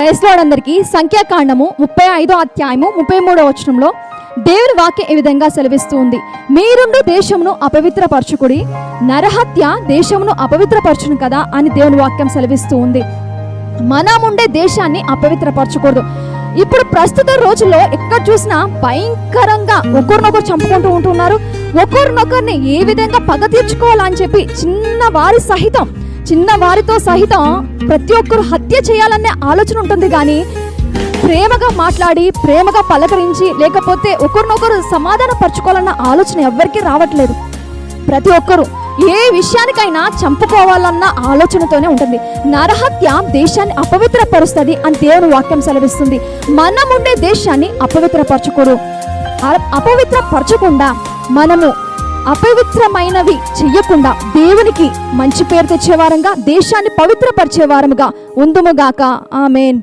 క్రైస్తవులందరికీ సంఖ్యాకాండము ముప్పై ఐదో అధ్యాయము ముప్పై మూడో వచనంలో దేవుని వాక్యం ఈ విధంగా సెలవిస్తూ ఉంది మీరుండు దేశమును అపవిత్రపరచుకుడి నరహత్య దేశమును అపవిత్రపరచును కదా అని దేవుని వాక్యం సెలవిస్తూ ఉంది మనముండే దేశాన్ని అపవిత్రపరచకూడదు. ఇప్పుడు ప్రస్తుత రోజుల్లో ఎక్కడ చూసినా భయంకరంగా ఒకరినొకరు చంపుకుంటూ ఉంటున్నారు. ఒకరినొకరిని ఏ విధంగా పగ తీర్చుకోవాలని చెప్పి చిన్న వారి సహితం చిన్న వారితో సహితం ప్రతి ఒక్కరు హత్య చేయాలనే ఆలోచన ఉంటుంది కానీ ప్రేమగా మాట్లాడి ప్రేమగా పలకరించి లేకపోతే ఒకరినొకరు సమాధాన పరచుకోవాలన్న ఆలోచన ఎవ్వరికీ రావట్లేదు. ప్రతి ఒక్కరు ఏ విషయానికైనా చంపుకోవాలన్న ఆలోచనతోనే ఉంటుంది. నరహత్య దేశాన్ని అపవిత్రపరుస్తుంది అని దేవుని వాక్యం సెలవిస్తుంది. మనం ఉండే దేశాన్ని అపవిత్రపరచకూడదు అపవిత్రపరచకుండా మనము అపవిత్రమైనవి చెయ్యకుండా దేవునికి మంచి పేరు తెచ్చేవారంగా దేశాన్ని పవిత్రపరిచేవారముగా ఉందుముగాక ఆమెన్.